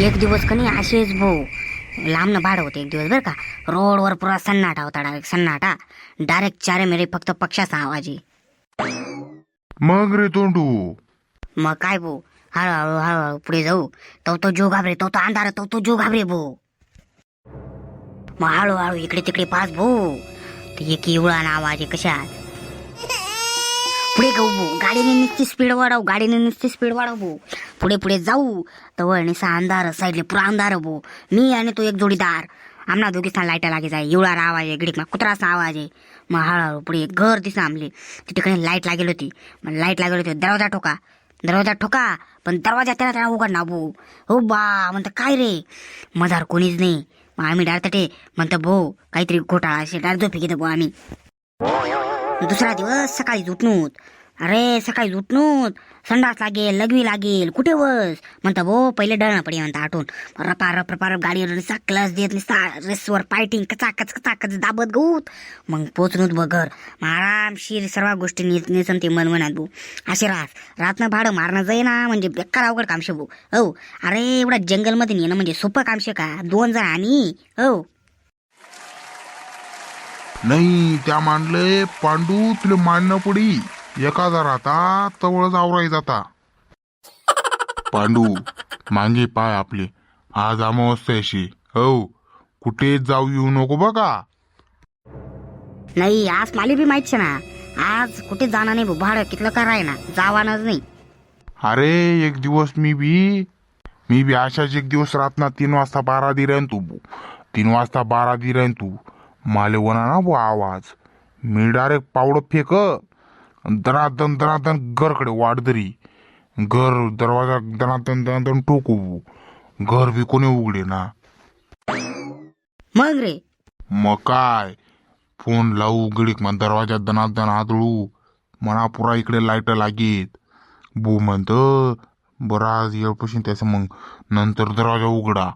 एक दिवस कनी असेच भाऊ लांबनं भाडं होते एक दिवस बरं का. रोडवर पुरा सन्नाटा होता डायरेक्ट सन्नाटा. डायरेक्ट चारे मेरे फक्त पक्षाचा आवाज मग रे तोंडू. मग काय भाऊ? हळूहळू हळूहळू पुढे जाऊ. तो तो जो घाबरे तो तो अंधार तो तो जो घाबरे भाऊ. मग हळूहळू इकडे तिकडे भाऊ. ते एक इवळा ना आवाज आहे कशात? पुढे जाऊ भाऊ. गाडीने नुसती स्पीड वाढव गाडीने नुसती स्पीड वाढव भाऊ. पुढे पुढे जाऊ. तवळ निसा अंधार साईडले पुरा अंधार हो भो. मी आणि तो एक जोडीदार. आमना दोघीचा लाईटा लागे जाय. एवढा आवाज आहे गिडीक कुत्राचा आवाज आहे. मग हळूहळू पुढे एक घर दिसलं आमले. तिकडे लाइट लागेल होती. मग लाइट लागेल होती दरवाजा ठोका. दरवाजा ठोका पण दरवाजा त्याला त्याला उघडणार भाऊ हो बा म्हणतं काय रे? मजार कोणीच नाही. मग आम्ही डारतटे म्हणतं भाऊ काहीतरी घोटाळा असे डाळ झोपी घेतो भाऊ आम्ही. दुसरा दिवस सकाळी उठणूत अरे सकाळी उठणूत संडास लागेल लगवी लागेल. कुठे वस? म्हणता भो पहिले डळणं पडे म्हणता आठवून. रपा रप रपा रप गाडीवर निसा क्लस देत निसा रेसवर पायटिंग कचाकच कचाकच दाबत गऊत मग पोचणूत बगर मग आरामशीर सर्व गोष्टी नीट निसन ते मन म्हणत भाऊ असे राहत रातनं भाडं मारणं जाई ना म्हणजे बेकार अवघड कामशे भाऊ हो अरे एवढा जंगलमध्ये नेणं म्हणजे सोपं कामशे का? दोन जण आणि? हो नाही त्या मांडले पांडू तुला मानणं पडी. एका जराता तवळच आवराय जाता. पांडू मागे पाय आपले. आज अमावस्याशी हो कुठे जाऊ येऊ नको बघा. नाही आज मला बी माहीत ना. आज कुठे जाणार नाही भाडं कितलं कराय ना जावानच नाही. अरे एक दिवस मी बी मी बी अशाच एक दिवस रातना तीन वाजता बारा दी राहीन तू तीन वाजता बारा दी राहीन तू. माले वना ना बो आवाज. मी डायरेक्ट पावडं फेक. दनादन दनादन घरकडे वाढ दरी घर दरवाजा दनादन दनादन टोकू. घर बी कोणी उघडे ना मग रे. मग काय? फोन लावू गडीक मग दरवाजा दनादन आदळू म्हणा पुरा इकडे लाइट लागेत. बो म्हणत बरं आज येळपासून त्याचं मग नंतर दरवाजा उघडा.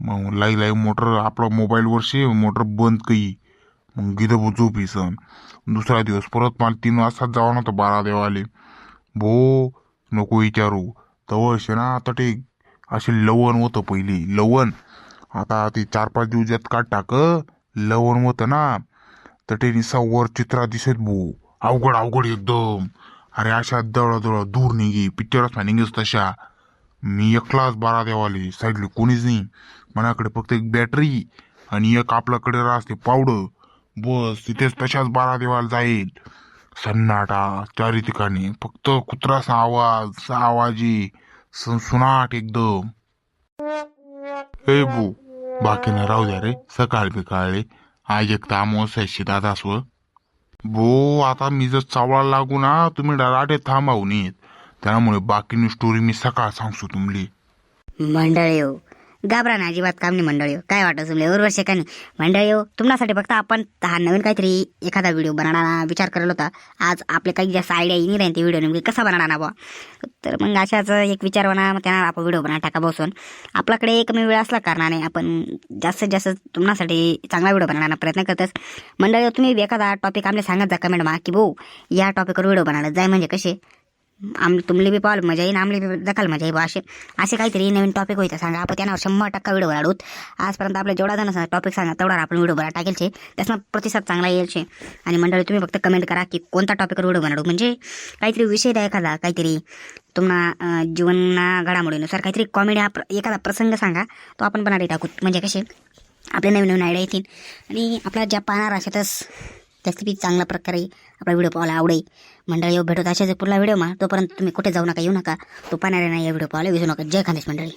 मग लाई लाई मोटर आपला मोबाईलवर शे मोटर बंद कई मग गिदं बुजू पिसन दुसरा दिवस परत मला तीन वाजताच जावं नव्हतं बारा देवाले. भो नको विचारू. तवळशे ना आता ते असे लवण होतं पहिली. लवण. आता ते चार पाच दिवस यात काढ टाक. लवण होतं ना तर ते निसा वर चित्रा दिसत भो. अवघड अवघड एकदम. अरे अशा दळ दूर निघी. पिक्चरच निघेस तशा. मी एकलाच बारा देवाले. साईडली कोणीच नाही. मनाकडे फक्त एक बॅटरी आणि एक आपल्याकडे राहते पावडं बस तिथेच तशाच बारा देवाला जाईल. सन्नाटा चारी ठिकाणी. फक्त कुत्राचा आवाज आवाजी सनसुनाट एकदम. ए बू बाकी ना राहू द्या रे. सकाळ बिकाळले आज एक तामोस आहे दादा स्व भो आता मी जर चावळा लागू ना तुम्ही डराटे थांबावून येत त्यामुळे बाकीनी स्टोरी मी सकाळ सांगतो तुमली मंडळी हो घाबरा ना अजिबात काम नाही मंडळी काय वाटत तुम्ही बरोबर शे का नाही. मंडळी हो तुम्हासाठी फक्त आपण हा नवीन काहीतरी एखादा व्हिडिओ बनवण्याचा विचार करत होता. आज आपले काही जास्त आयडिया येईल नाही ते व्हिडिओ नेमके कसा बनवणार ना बा तर मग अशाच एक विचार बना मग त्यांना आपण व्हिडिओ बनवा टाका बसून आपल्याकडे कमी वेळ असला कारणाने आपण जास्तीत जास्त तुम्हासाठी चांगला व्हिडिओ बनवण्याचा प्रयत्न करतच. मंडळी तुम्ही एखादा टॉपिक आमले सांगत जा कमेंट मा की भाऊ या टॉपिकवर व्हिडिओ बनवला जाय म्हणजे कसे? आम तुमले बी पावलं मजा येईन आमले बी दखाल मजा येईल बा असे असे काहीतरी नवीन टॉपिक होईल सांगा. आपण त्यांना शंभर टक्का व्हिडिओ बनवूत. आजपर्यंत आपल्या जेवढा जण टॉपिक सांगा तेवढा आपण व्हिडिओ बरा टाकेल छे त्याचा प्रतिसाद चांगला येईल छे आणि मंडळी तुम्ही फक्त कमेंट करा की कोणता टॉपिकवर व्हिडिओ बनवू? म्हणजे काहीतरी विषय द्या एखादा काहीतरी तुम्हाला जीवना घडामोडीनुसार काहीतरी कॉमेडी हा एखादा प्रसंग सांगा. तो आपण बनाडी टाकू. म्हणजे कसे? आपले नवीन नवीन आयडिया येतील. आणि आपल्या ज्या पाहणार असेलच रेसिपी चांगल्या प्रकारे आपला व्हिडिओ पाहायला आवडेल. मंडळी हो, येऊ भेटत अशाच पुढला व्हिडिओ मा. तोपर्यंत तुम्ही कुठे जाऊ नका येऊ नका. तो पाहणाऱ्यांना या व्हिडिओ पाहायला विसरू नका. जय खानदेश मंडळी.